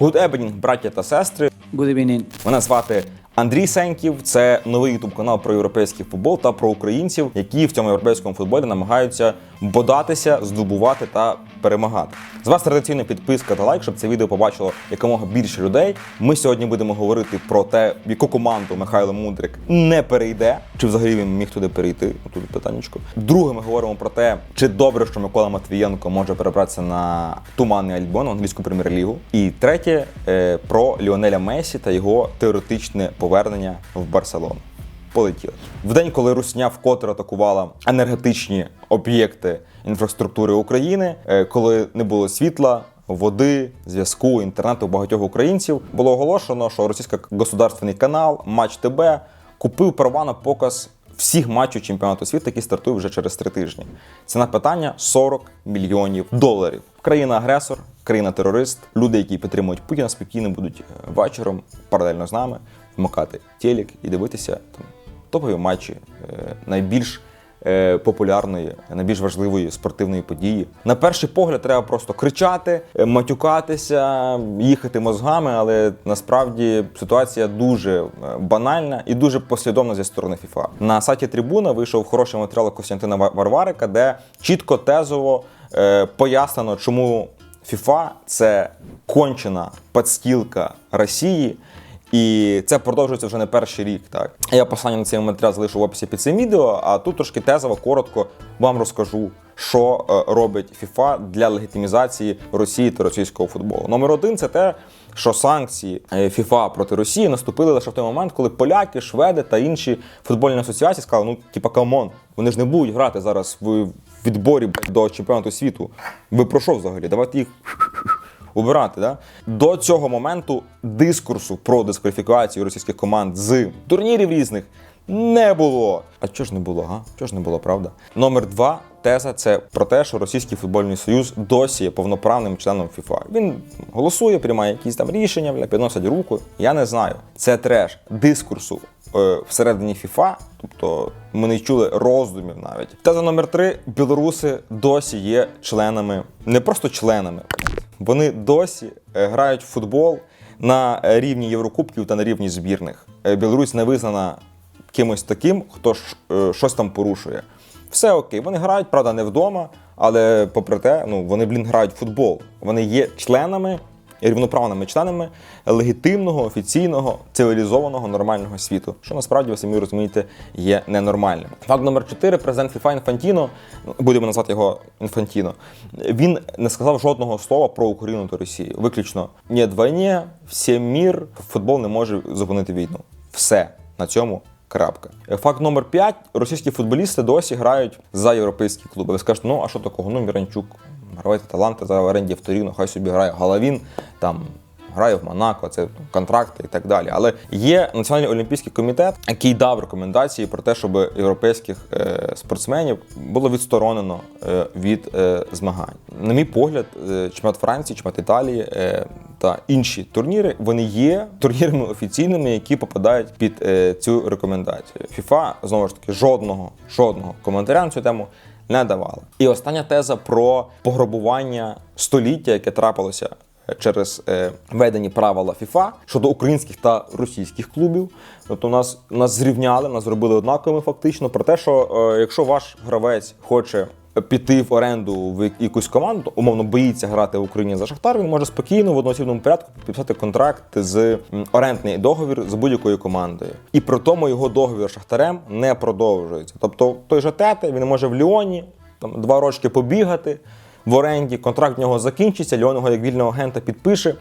Good evening, браття та сестри. Good evening. Мене звати Андрій Сеньків. Це новий ютуб канал про європейський футбол та про українців, які в цьому європейському футболі намагаються бодатися, здобувати та перемагати. З вас традиційна підписка та лайк, щоб це відео побачило якомога більше людей. Ми сьогодні будемо говорити про те, в яку команду Михайло Мудрик не перейде, чи взагалі він міг туди перейти. Тут питаннячко. Друге, ми говоримо про те, чи добре, що Микола Матвієнко може перебратися на туманний Альбіон, англійську прем'єр-лігу. І третє е, про Ліонеля Месі та його теоретичне повернення в Барселону. Полетіли в день, коли Русня вкотре атакувала енергетичні об'єкти інфраструктури України, е, коли не було світла. Води, зв'язку, інтернету багатьох українців було оголошено, що російський государственний канал Матч ТБ купив права на показ всіх матчів чемпіонату світу, які стартують вже через три тижні. Ціна питання 40 мільйонів доларів. Країна-агресор, країна-терорист, люди, які підтримують Путіна, спокійно будуть е, вечором паралельно з нами вмикати телек і дивитися там топові матчі е, найбільш е, популярної, найбільш важливої спортивної події. На перший погляд треба просто кричати, е, матюкатися, їхати мозгами, але насправді ситуація дуже банальна і дуже послідовна зі сторони ФІФА. На сайті Трибуна вийшов хороший матеріал Костянтина Варварика, де чітко тезово пояснено, чому ФІФА це кончена подстілка Росії. І це продовжується вже не перший рік. Так я посилання на цей матеріал залишу в описі під цим відео. А тут трошки тезово, коротко вам розкажу, що е, робить FIFA для легітимізації Росії та російського футболу. Номер один це те, що санкції е, FIFA проти Росії наступили лише в той момент, коли поляки, шведи та інші футбольні асоціації сказали: ну типа камон, вони ж не будуть грати зараз в відборі до чемпіонату світу. Ви про що взагалі? Давайте їх убирати. Да? До цього моменту дискурсу про дискваліфікацію російських команд з турнірів різних не було. А чого ж не було? Га? Чого ж не було, правда? Номер два. Теза це про те, що Російський футбольний союз досі є повноправним членом ФІФА. Він голосує, приймає якісь там рішення, бля, підносить руку. Я не знаю. Це треш дискурсу е, всередині ФІФА. Тобто ми не чули роздумів навіть. Теза номер три: білоруси досі є членами, не просто членами. Вони досі е, грають в футбол на рівні Єврокубків та на рівні збірних. Е, Білорусь не визнана кимось таким, хто е, щось там порушує. Все окей, вони грають, правда, не вдома, але попри те, ну вони, блін, грають в футбол. Вони є членами, рівноправними членами легітимного, офіційного, цивілізованого, нормального світу, що насправді ви самі розумієте є ненормальним. Факт номер 4 президент ФІФА Інфантіно, ну, будемо назвати його Інфантіно, він не сказав жодного слова про Україну та Росію. Виключно ні війні, всім мір, футбол не може зупинити війну. Все на цьому. Крапка. Факт номер 5. Російські футболісти досі грають за європейські клуби. Ви скажете, ну а що такого? Ну, Міранчук, гравець таланти за оренді в Торіно, хай собі грає Головін, там грає в Монако, це контракти і так далі. Але є Національний олімпійський комітет, який дав рекомендації про те, щоб європейських е, спортсменів було відсторонено е, від е, змагань. На мій погляд, чемпіонат Франції, чемпіонат Італії та інші турніри вони є турнірами офіційними, які попадають під е, цю рекомендацію. ФІФА знову ж таки жодного жодного коментаря на цю тему не давали. І остання теза про пограбування століття, яке трапилося через е, введені правила ФІФА щодо українських та російських клубів. Тобто нас, нас зрівняли, нас зробили однаковими фактично про те, що е, якщо ваш гравець хоче піти в оренду в якусь команду, умовно боїться грати в Україні за Шахтар, він може спокійно в одноосібному порядку підписати контракт з орендний договір з будь-якою командою. І при тому його договір з Шахтарем не продовжується. Тобто той же Тете він може в Ліоні там два рочки побігати в оренді, контракт в нього закінчиться, Льон його як вільного агента підпише.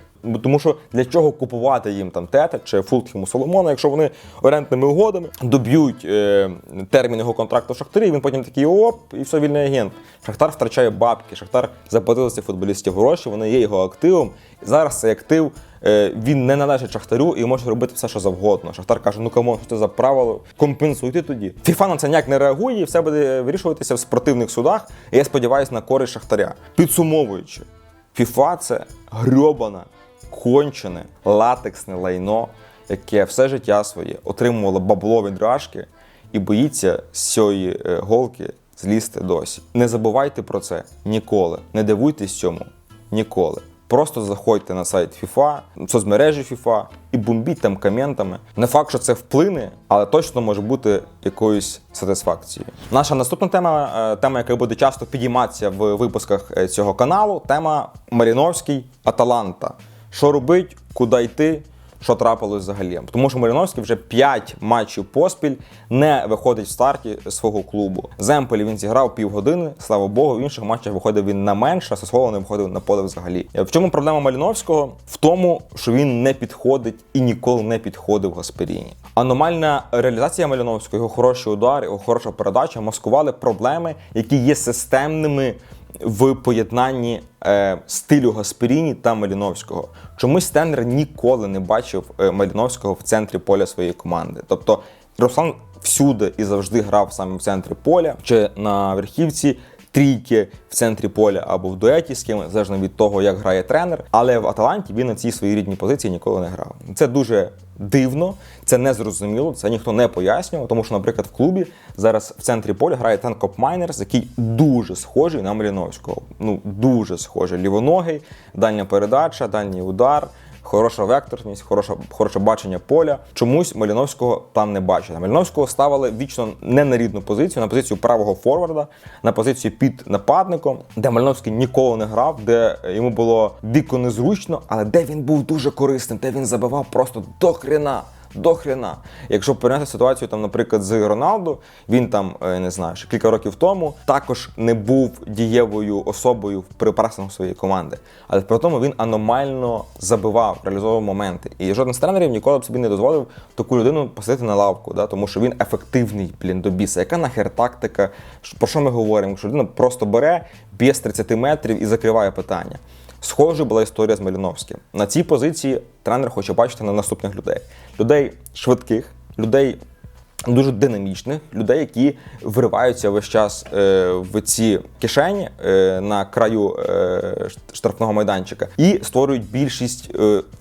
Тому що для чого купувати їм там Тете чи Фултхіму Соломона, якщо вони орендними угодами доб'ють е, термін його контракту в Шахтарі, він потім такий оп, і все вільний агент. Шахтар втрачає бабки, Шахтар заплатив цих футболістів гроші, вони є його активом. І зараз цей актив е, він не належить Шахтарю і може робити все, що завгодно. Шахтар каже: ну камон, що це за правило, компенсуйте тоді. ФІФА на це ніяк не реагує, і все буде вирішуватися в спортивних судах. І я сподіваюся на користь Шахтаря. Підсумовуючи, ФІФА це грьобана, кончене, латексне лайно, яке все життя своє отримувало бабло від рашки і боїться з цієї е, голки злізти досі. Не забувайте про це ніколи. Не дивуйтесь цьому ніколи. Просто заходьте на сайт FIFA, соцмережі FIFA і бомбіть там коментами. Не факт, що це вплине, але точно може бути якоюсь сатисфакцією. Наша наступна тема, е, тема, яка буде часто підійматися в випусках е, цього каналу, тема Маріновський Аталанта. Що робить, куди йти, що трапилось взагалі. Тому що Маріновський вже 5 матчів поспіль не виходить в старті свого клубу. З Емполі він зіграв півгодини, слава Богу, в інших матчах виходив він на менше, а Сосоло не виходив на поле взагалі. В чому проблема Маліновського? В тому, що він не підходить і ніколи не підходив Гасперіні. Аномальна реалізація Маліновського, його хороші удари, його хороша передача маскували проблеми, які є системними в поєднанні е, стилю Гасперіні та Маліновського. Чомусь тренер ніколи не бачив е, Маліновського в центрі поля своєї команди. Тобто Руслан всюди і завжди грав саме в центрі поля чи на верхівці. Трійки в центрі поля або в дуеті з кимось, залежно від того, як грає тренер. Але в Аталанті він на цій своїй рідній позиції ніколи не грав. Це дуже дивно, це незрозуміло, це ніхто не пояснював. Тому що, наприклад, в клубі зараз в центрі поля грає Танкоп Майнерс, який дуже схожий на Маліновського. Ну дуже схожий. Лівоногий, дальня передача, дальній удар. Хороша векторність, хороша, хороше бачення поля. Чомусь Маліновського там не бачили. Маліновського ставили вічно не на рідну позицію, на позицію правого форварда, на позицію під нападником, де Маліновський ніколи не грав, де йому було дико незручно, але де він був дуже корисним, де він забивав просто до хрена. До хрена. Якщо порівняти ситуацію, там, наприклад, з Роналду, він там е, не знаю, ще кілька років тому також не був дієвою особою при пресингу своєї команди. Але при тому він аномально забивав, реалізовував моменти. І жоден з тренерів ніколи б собі не дозволив таку людину посадити на лавку, да? тому що він ефективний, блін, до біса. Яка нахер тактика? Про що ми говоримо? Якщо людина просто бере, б'є з 30 метрів і закриває питання. Схожа була історія з Маліновським. На цій позиції тренер хоче бачити на наступних людей: людей швидких, людей дуже динамічних, людей, які вириваються весь час е, в ці кишені е, на краю е, штрафного майданчика і створюють більшість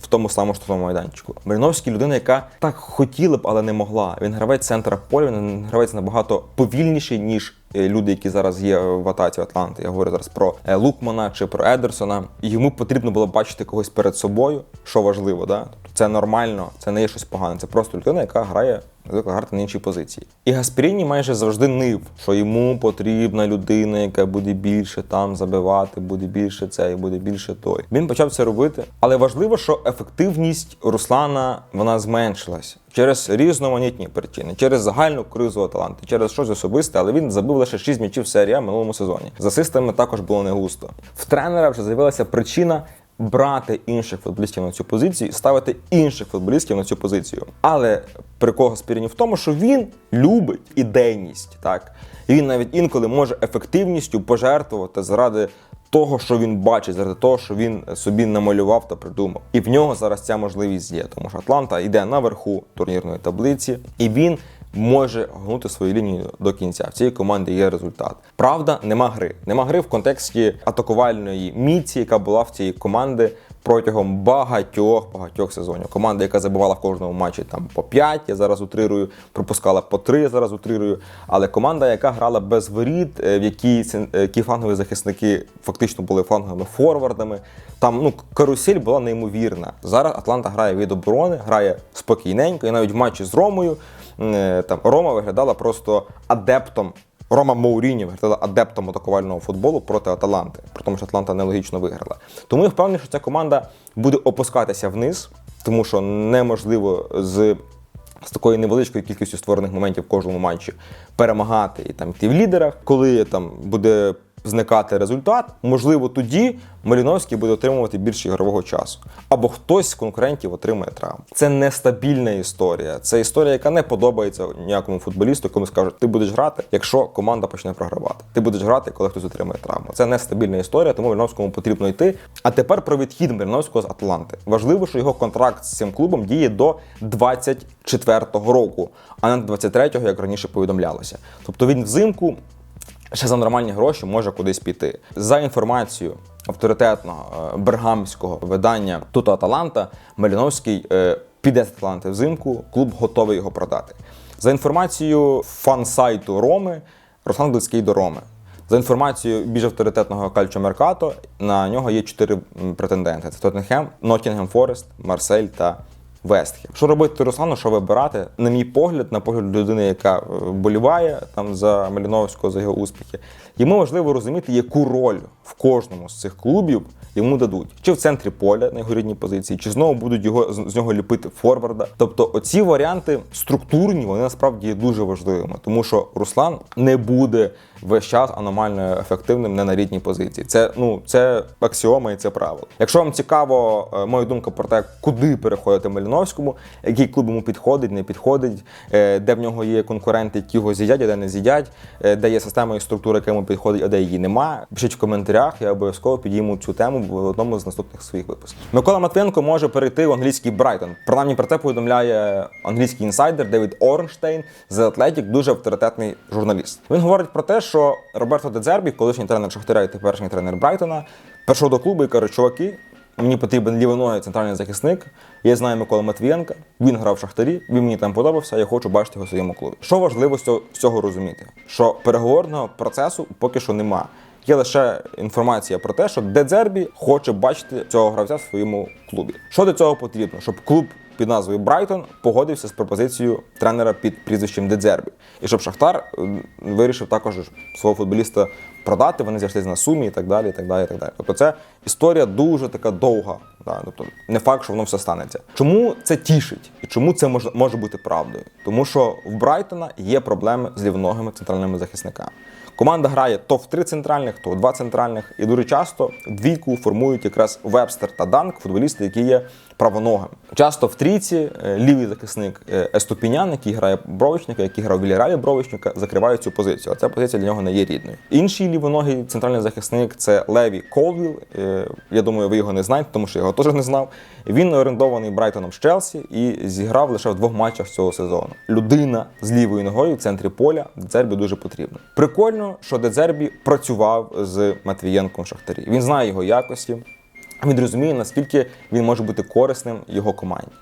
в тому самому штрафному майданчику. Маліновський людина, яка так хотіла б, але не могла. Він гравець центра поля, він гравець набагато повільніший, ніж люди, які зараз є в атаці Атланти. Я говорю зараз про е, Лукмана чи про Едерсона. Йому потрібно було бачити когось перед собою, що важливо, да? Тобто це нормально, це не є щось погане. Це просто людина, яка грає звикла грати на іншій позиції. І Гасперіні майже завжди нив, що йому потрібна людина, яка буде більше там забивати, буде більше це і буде більше той. Він почав це робити, але важливо, що ефективність Руслана вона зменшилась. Через різноманітні причини, через загальну кризу Аталанти, через щось особисте, але він забив лише 6 м'ячів в серії А минулому сезоні. За асистами також було не густо. В тренера вже з'явилася причина брати інших футболістів на цю позицію і ставити інших футболістів на цю позицію. Але прикол Гаспіріні в тому, що він любить ідейність, так і він навіть інколи може ефективністю пожертвувати заради. Того, що він бачить, заради того, що він собі намалював та придумав, і в нього зараз ця можливість є, тому що Атланта йде наверху турнірної таблиці, і він може гнути свою лінію до кінця. В цій команді є результат. Правда, нема гри. Нема гри в контексті атакувальної міці, яка була в цієї команди протягом багатьох багатьох сезонів. Команда, яка забивала в кожному матчі там по 5, я зараз утрирую, пропускала по 3, я зараз утрирую. Але команда, яка грала без воріт, е, в якій е, які флангові захисники фактично були фланговими форвардами. Там ну карусель була неймовірна. Зараз Атланта грає від оборони, грає спокійненько, і навіть в матчі з Ромою е, там Рома виглядала просто адептом. Рома Моуріні виглядала адептом атакувального футболу проти Аталанти, при тому, що Атланта нелогічно виграла. Тому я впевнений, що ця команда буде опускатися вниз, тому що неможливо з. З такою невеличкою кількістю створених моментів в кожному матчі перемагати і там йти в лідерах, коли там буде зникати результат, можливо, тоді Маліновський буде отримувати більше ігрового часу. Або хтось з конкурентів отримає травму. Це нестабільна історія. Це історія, яка не подобається ніякому футболісту, кому скажуть, ти будеш грати, якщо команда почне програвати. Ти будеш грати, коли хтось отримає травму. Це нестабільна історія, тому Маліновському потрібно йти. А тепер про відхід Маліновського з Атланти. Важливо, що його контракт з цим клубом діє до 24-го року, а не до 23-го, як раніше повідомлялося. Тобто він взимку ще за нормальні гроші може кудись піти. За інформацією авторитетного е, бергамського видання Туто Аталанта, Маліновський е, піде з Аталанти взимку, клуб готовий його продати. За інформацією фан-сайту Роми, Руслан близький до Роми. За інформацією більш авторитетного Кальчо Меркато, на нього є чотири претенденти: це Тоттенхем, Ноттінгем Форест, Марсель та Вестхем. Що робити Руслану, що вибирати? На мій погляд, на погляд людини, яка е, боліває там за Маліновського, за його успіхи, йому важливо розуміти, яку роль в кожному з цих клубів йому дадуть. Чи в центрі поля на його рідній позиції, чи знову будуть його з нього ліпити форварда. Тобто, оці варіанти структурні, вони насправді є дуже важливими, тому що Руслан не буде весь час аномально ефективним не на рідній позиції. Це ну це аксіома і це правило. Якщо вам цікаво, е, моя думка про те, куди переходити Маліновському, який клуб йому підходить, не підходить, е, де в нього є конкуренти, які його з'їдять, а де не з'їдять, е, де є система і структура, яка йому підходить, а де її немає. Пишіть в коментарях, я обов'язково підійму цю тему в одному з наступних своїх випусків. Микола Матвенко може перейти в англійський Брайтон. Принаймні про це повідомляє англійський інсайдер Девід Орнштейн з Атлетік, дуже авторитетний журналіст. Він говорить про те, що Роберто Дедзербі, колишній тренер Шахтаря і теперішній тренер Брайтона, прийшов до клубу і каже, чуваки. Мені потрібен лівоногий центральний захисник. Я знаю Микола Матвієнка. Він грав в Шахтарі, він мені там подобався. Я хочу бачити його в своєму клубі. Що важливо з цього, розуміти? Що переговорного процесу поки що нема. Є лише інформація про те, що Дедзербі хоче бачити цього гравця в своєму клубі. Що до цього потрібно? Щоб клуб під назвою Брайтон погодився з пропозицією тренера під прізвищем Дедзербі. І щоб Шахтар вирішив також свого футболіста продати, вони зійшлися на сумі і так далі. і так далі, і так далі. Тобто це історія дуже така довга. Да? Тобто не факт, що воно все станеться. Чому це тішить і чому це може, може бути правдою? Тому що в Брайтона є проблеми з лівоногими центральними захисниками. Команда грає то в три центральних, то в два центральних, і дуже часто двійку формують якраз Вебстер та Данк, футболісти, які є правоногими. Часто в трійці е, лівий захисник е, Еступінян, який грає бровичника, який грав в Віліралі бровичника, закриває цю позицію. А ця позиція для нього не є рідною. Інший лівоногий центральний захисник це Леві Колвіл. Я думаю, ви його не знаєте, тому що я його теж не знав. Він орендований Брайтоном з Челсі і зіграв лише в двох матчах цього сезону. Людина з лівою ногою в центрі поля Дедзербі дуже потрібна. Прикольно, що Дедзербі працював з Матвієнком в Шахтарі. Він знає його якості. Він розуміє, наскільки він може бути корисним його команді.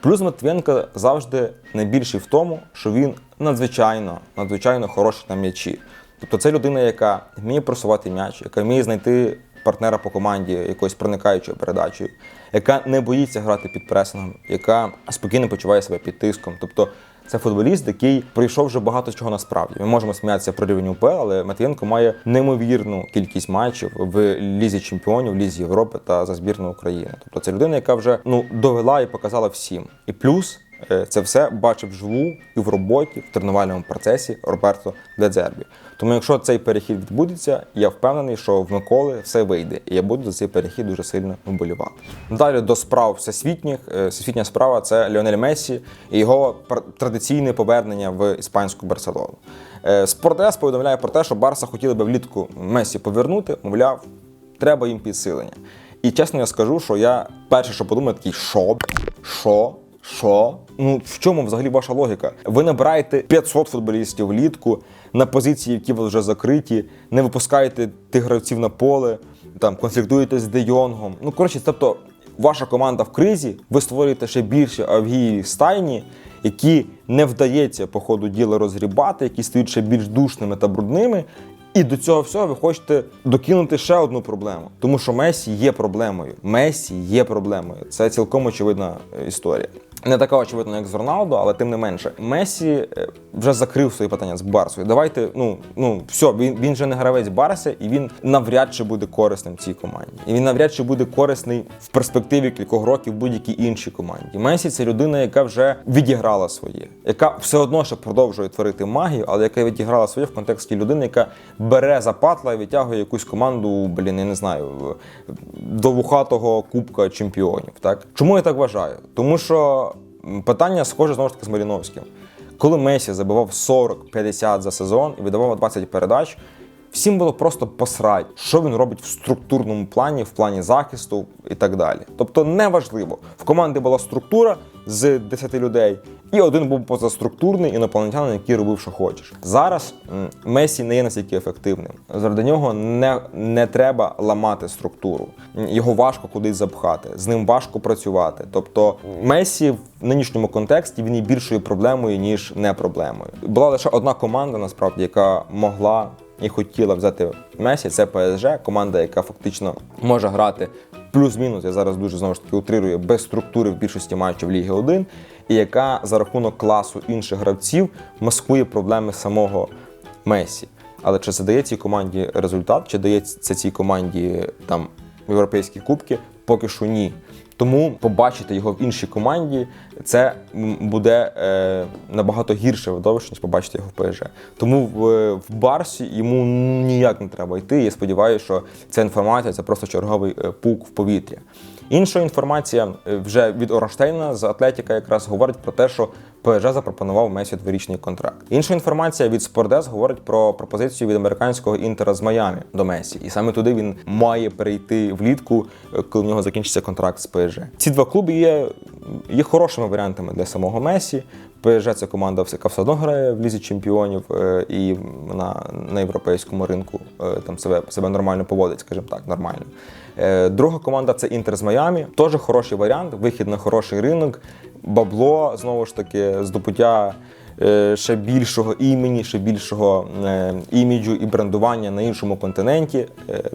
Плюс Матвієнко завжди найбільший в тому, що він надзвичайно, надзвичайно хороший на м'ячі. Тобто це людина, яка вміє просувати м'яч, яка вміє знайти партнера по команді якоюсь проникаючою передачею, яка не боїться грати під пресингом, яка спокійно почуває себе під тиском. Тобто це футболіст, який пройшов вже багато чого насправді. Ми можемо сміятися про рівень УПЛ, але Матвієнко має неймовірну кількість матчів в лізі чемпіонів, лізі Європи та за збірну України. Тобто це людина, яка вже ну довела і показала всім. І плюс е, це все бачив вживу і в роботі, в тренувальному процесі Роберто Дедзербі. Тому, якщо цей перехід відбудеться, я впевнений, що в Миколи все вийде, і я буду за цей перехід дуже сильно вболівати. Далі до справ всесвітніх. Е, Всесвітня справа це Ліонель Мессі і його традиційне повернення в іспанську Барселону. Е, Спортес повідомляє про те, що Барса хотіли би влітку Месі повернути, мовляв, треба їм підсилення. І чесно я скажу, що я перше, що подумав, такий що? Що? Що? Ну в чому взагалі ваша логіка? Ви набираєте 500 футболістів влітку на позиції, які вас вже закриті, не випускаєте тих гравців на поле, там конфліктуєте з Де Йонгом. Ну коротше, тобто ваша команда в кризі, ви створюєте ще більше авгії стайні, які не вдається по ходу діла розгрібати, які стають ще більш душними та брудними. І до цього всього ви хочете докинути ще одну проблему, тому що Месі є проблемою. Месі є проблемою. Це цілком очевидна історія. Не така очевидна, як з Роналдо, але тим не менше. Месі е, вже закрив свої питання з Барсою. Давайте, ну ну все, він, він же не гравець Барси, і він навряд чи буде корисним цій команді. І він навряд чи буде корисний в перспективі кількох років будь-якій іншій команді. Месі це людина, яка вже відіграла своє, яка все одно ще продовжує творити магію, але яка відіграла своє в контексті людини, яка бере за патла і витягує якусь команду, блін, я не знаю, до вухатого кубка чемпіонів. Так чому я так вважаю? Тому що питання схоже знову ж таки з Маріновським. Коли Месі забивав 40-50 за сезон і видавав 20 передач, всім було просто посрать, що він робить в структурному плані, в плані захисту і так далі. Тобто неважливо. В команді була структура з 10 людей, і один був позаструктурний інопланетянин, який робив, що хочеш. Зараз Месі не є настільки ефективним. Заради нього не, не треба ламати структуру. Його важко кудись запхати, з ним важко працювати. Тобто Месі в нинішньому контексті він є більшою проблемою, ніж не проблемою. Була лише одна команда, насправді, яка могла і хотіла взяти Месі, це ПСЖ, команда, яка фактично може грати плюс-мінус. Я зараз дуже знову ж таки утрирую без структури в більшості матчів Ліги 1, і яка за рахунок класу інших гравців маскує проблеми самого Месі. Але чи це цій команді результат, чи дає це цій команді там європейські кубки? Поки що ні. Тому побачити його в іншій команді це буде е, набагато гірше видовище, ніж побачити його в ПСЖ. Тому в, в Барсі йому ніяк не треба йти. Я сподіваюся, що ця інформація це просто черговий е, пук в повітря. Інша інформація е, вже від Оронштейна з Атлетіка якраз говорить про те, що ПСЖ запропонував Месі дворічний контракт. Інша інформація від Спордес говорить про пропозицію від американського інтера з Майами до Месі. І саме туди він має перейти влітку, е, коли в нього закінчиться контракт з ПСЖ. Ці два клуби є, є хорошими варіантами для самого Месі. ПСЖ це команда, яка все одно грає в лізі чемпіонів е, і на, на європейському ринку е, там себе, себе нормально поводить, скажімо так, нормально. Е, Друга команда це Інтер з Майамі. Теж хороший варіант, вихід на хороший ринок, бабло, знову ж таки, здобуття ще більшого імені, ще більшого іміджу і брендування на іншому континенті.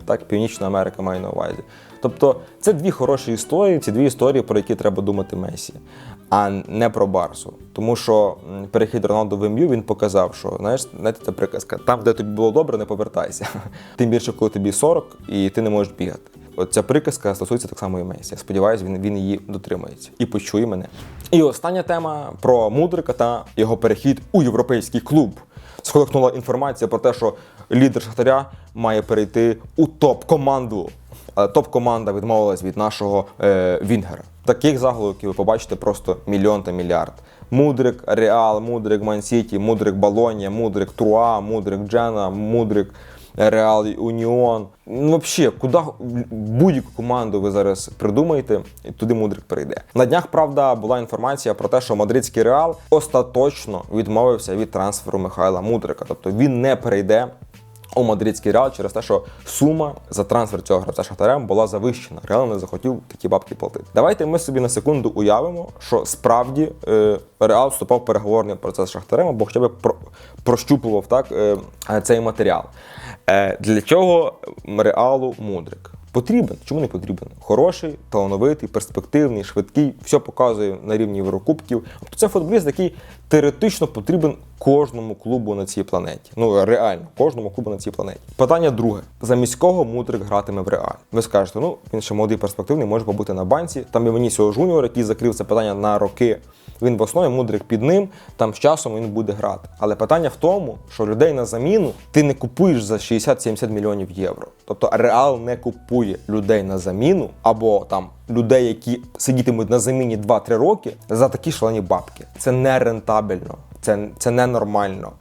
Так, Північна Америка має на увазі. Тобто це дві хороші історії, ці дві історії, про які треба думати Месі, а не про Барсу. Тому що перехід Роналду в МЮ він показав, що знаєш, знаєте, це приказка, там, де тобі було добре, не повертайся. Тим більше, коли тобі 40 і ти не можеш бігати. От ця приказка стосується так само і Месі. Я сподіваюся, він, він її дотримається і почує мене. І остання тема про Мудрика та його перехід у європейський клуб. Сколихнула інформація про те, що лідер Шахтаря має перейти у топ-команду. Але топ-команда відмовилась від нашого е, Вінгера. Таких заголовків ви побачите просто мільйон та мільярд. Мудрик Реал, Мудрик Мансіті, Мудрик Болонія, Мудрик Труа, Мудрик Джена, Мудрик Реал Уніон. Ну, взагалі, куди будь-яку команду ви зараз придумаєте, і туди Мудрик прийде. На днях, правда, була інформація про те, що мадридський Реал остаточно відмовився від трансферу Михайла Мудрика. Тобто він не перейде у мадридський реал через те, що сума за трансфер цього гравця Шахтарем була завищена. Реал не захотів такі бабки платити. Давайте ми собі на секунду уявимо, що справді е, Реал вступав в переговорний процес з Шахтарем, або хоча б про, прощупував так е, цей матеріал. Е, для чого Реалу Мудрик? Потрібен, чому не потрібен? Хороший, талановитий, перспективний, швидкий, все показує на рівні Єврокубків. Тобто це футболіст, який теоретично потрібен кожному клубу на цій планеті. Ну реально, кожному клубу на цій планеті. Питання друге: замість кого Мудрик гратиме в Реалі? Ви скажете, ну він ще молодий, перспективний, може побути на банці. Там і Венісіо Жуніор, який закрив це питання на роки. Він в основі Мудрик під ним, там з часом він буде грати. Але питання в тому, що людей на заміну ти не купуєш за 60-70 мільйонів євро. Тобто Реал не купує людей на заміну або там людей, які сидітимуть на заміні 2-3 роки за такі шалені бабки. Це не рентабельно, це, це ненормально.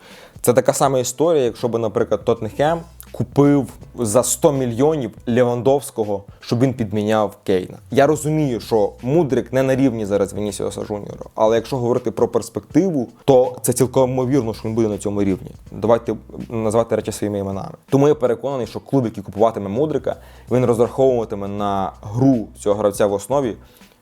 Це така сама історія, якщо б, наприклад, Тоттенхем купив за 100 мільйонів Левандовського, щоб він підміняв Кейна. Я розумію, що Мудрик не на рівні зараз Венісіоса Жуніора, але якщо говорити про перспективу, то це цілком ймовірно, що він буде на цьому рівні. Давайте назвати речі своїми іменами. Тому я переконаний, що клуб, який купуватиме Мудрика, він розраховуватиме на гру цього гравця в основі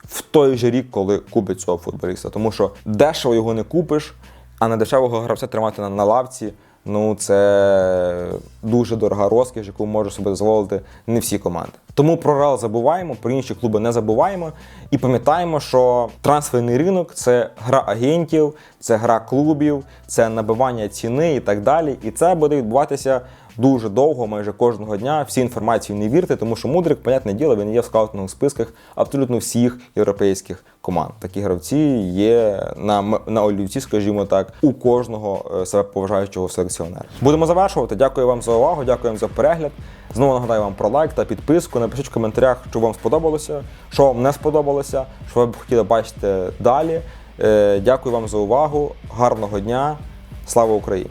в той же рік, коли купить цього футболіста. Тому що дешево його не купиш, а не дешевого гравця тримати на, на лавці. Ну, це дуже дорога розкіш, яку може собі дозволити не всі команди. Тому про Реал забуваємо, про інші клуби не забуваємо і пам'ятаємо, що трансферний ринок це гра агентів, це гра клубів, це набивання ціни і так далі. І це буде відбуватися дуже довго, майже кожного дня. Всі інформації не вірте, тому що мудрик, понятне діло, він є в скаутингових списках абсолютно всіх європейських команд. Такі гравці є на, на олівці, скажімо так, у кожного е, себе поважаючого селекціонера. Будемо завершувати. Дякую вам за увагу, дякую за перегляд. Знову нагадаю вам про лайк та підписку. Напишіть в коментарях, що вам сподобалося, що вам не сподобалося, що ви б хотіли бачити далі. Е, Дякую вам за увагу. Гарного дня. Слава Україні!